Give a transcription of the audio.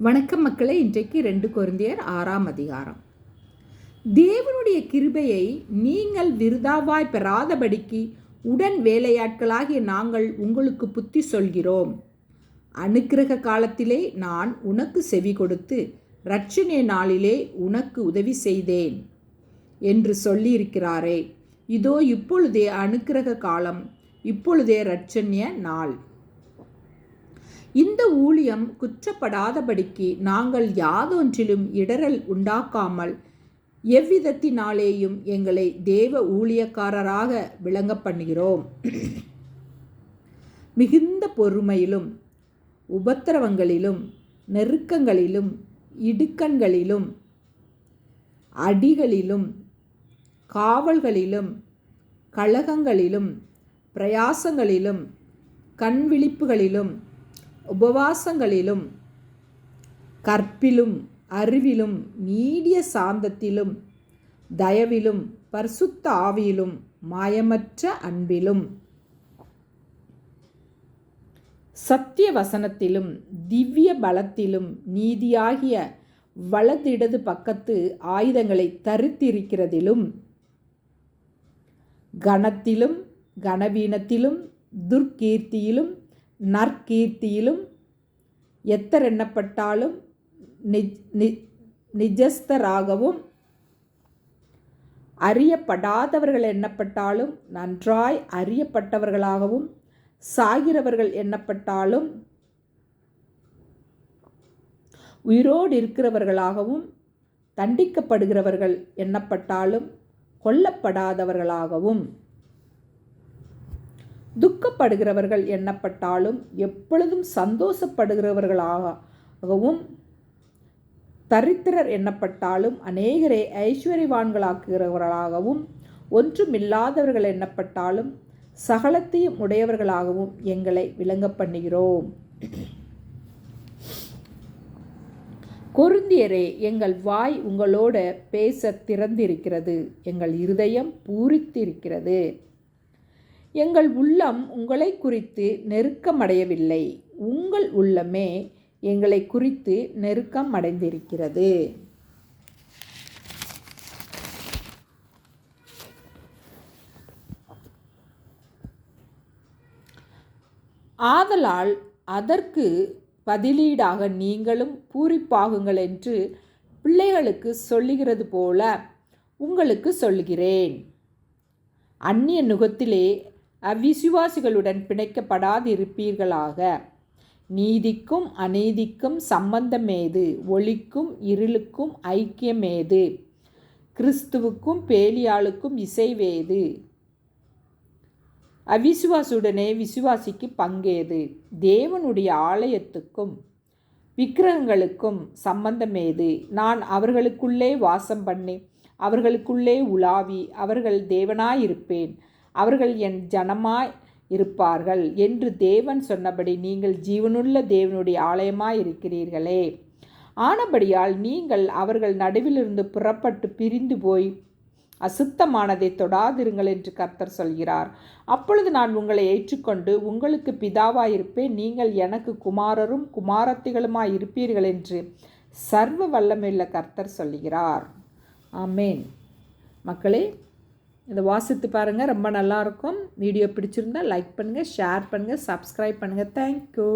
வணக்கம் மக்களே இன்றைக்கு ரெண்டு குருந்தியர் ஆறாம் அதிகாரம். தேவனுடைய கிருபையை நீங்கள் விருதாவாய் பெறாதபடிக்கு உடன் வேலையாட்களாகிய நாங்கள் உங்களுக்கு புத்தி சொல்கிறோம். அனுக்கிரக காலத்திலே நான் உனக்கு செவி கொடுத்து ரட்சணை நாளிலே உனக்கு உதவி செய்தேன் என்று சொல்லியிருக்கிறாரே. இதோ இப்பொழுதே அனுக்கிரக காலம் இப்பொழுதே ரட்சண்ய நாள். இந்த ஊழியம் குற்றப்படாதபடிக்கு நாங்கள் யாதொன்றிலும் இடரல் உண்டாக்காமல் எவ்விதத்தினாலேயும் எங்களை தேவ ஊழியக்காரராக விளங்க பண்ணுகிறோம். மிகுந்த பொறுமையிலும் உபத்திரவங்களிலும் நெருக்கங்களிலும் இடுக்கண்களிலும் அடிகளிலும் காவல்களிலும் கழகங்களிலும் பிரயாசங்களிலும் கண்விழிப்புகளிலும் உபவாசங்களிலும் கற்பிலும் அறிவிலும் நீடிய சாந்தத்திலும் தயவிலும் பரிசுத்த ஆவியிலும் மாயமற்ற அன்பிலும் சத்திய வசனத்திலும் திவ்ய பலத்திலும் நீதியாகிய வலதிடது பக்கத்து ஆயுதங்களை தரித்திருக்கிறதிலும் கணத்திலும் கனவீனத்திலும் துர்க்கீர்த்தியிலும் நற்கீர்த்தியிலும் எத்தர் எண்ணப்பட்டாலும் நிஜஸ்தராகவும் அறியப்படாதவர்கள் எண்ணப்பட்டாலும் நன்றாய் அறியப்பட்டவர்களாகவும் சாகிறவர்கள் எண்ணப்பட்டாலும் உயிரோடு இருக்கிறவர்களாகவும் தண்டிக்கப்படுகிறவர்கள் எண்ணப்பட்டாலும் கொல்லப்படாதவர்களாகவும். துக்கப்படுகிறவர்கள் எண்ணப்பட்டாலும் எப்பொழுதும் சந்தோஷப்படுகிறவர்களாகவும் தரித்திரர் எண்ணப்பட்டாலும் அநேகரை ஐஸ்வர்யவான்களாக்குகிறவர்களாகவும் ஒன்றுமில்லாதவர்கள் எண்ணப்பட்டாலும் சகலத்தையும் உடையவர்களாகவும் எங்களை விளங்க பண்ணுகிறோம். கொருந்தியரே எங்கள் வாய் உங்களோட பேச திறந்திருக்கிறது. எங்கள் இருதயம் பூரித்திருக்கிறது. எங்கள் உள்ளம் உங்களை குறித்து நெருக்கமடையவில்லை. உங்கள் உள்ளமே எங்களை குறித்து நெருக்கம் அடைந்திருக்கிறது ஆதலால் அதற்கு பதிலீடாக நீங்களும் பூரிப்பாகுங்கள் என்று பிள்ளைகளுக்கு சொல்லுகிறது போல உங்களுக்கு சொல்கிறேன் அந்நிய நுகத்திலே அவ்விசுவாசிகளுடன் பிணைக்கப்படாதிருப்பீர்களாக. நீதிக்கும் அநீதிக்கும் சம்பந்தமேது? ஒளிக்கும் இருளுக்கும் ஐக்கியமேது? கிறிஸ்துவுக்கும் பேலியாளுக்கும் இசைவேது? அவிசுவாசுடனே விசுவாசிக்கு பங்கேது? தேவனுடைய ஆலயத்துக்கும் விக்கிரகங்களுக்கும் சம்பந்தமேது? நான் அவர்களுக்குள்ளே வாசம் பண்ணி அவர்களுக்குள்ளே உலாவி அவர்கள் தேவனாயிருப்பேன். அவர்கள் என் ஜனமாய் இருப்பார்கள் என்று தேவன் சொன்னபடி நீங்கள் ஜீவனுள்ள தேவனுடைய ஆலயமாய் இருக்கிறீர்களே. ஆனபடியால் நீங்கள் அவர்கள் நடுவிலிருந்து புறப்பட்டு பிரிந்து போய் அசுத்தமானதை தொடாதிருங்கள் என்று கர்த்தர் சொல்கிறார். அப்பொழுது நான் உங்களை ஏற்றுக்கொண்டு உங்களுக்கு பிதாவாயிருப்பேன். நீங்கள் எனக்கு குமாரரும் குமாரத்திகளுமாய் இருப்பீர்கள் என்று சர்வ வல்லமையுள்ள கர்த்தர் சொல்கிறார். ஆமேன். மக்களே இதை வாசித்து பாருங்கள் ரொம்ப நல்லாயிருக்கும் வீடியோ பிடிச்சிருந்தால் லைக் பண்ணுங்கள் ஷேர் பண்ணுங்கள் சப்ஸ்கிரைப் பண்ணுங்கள் தேங்க்யூ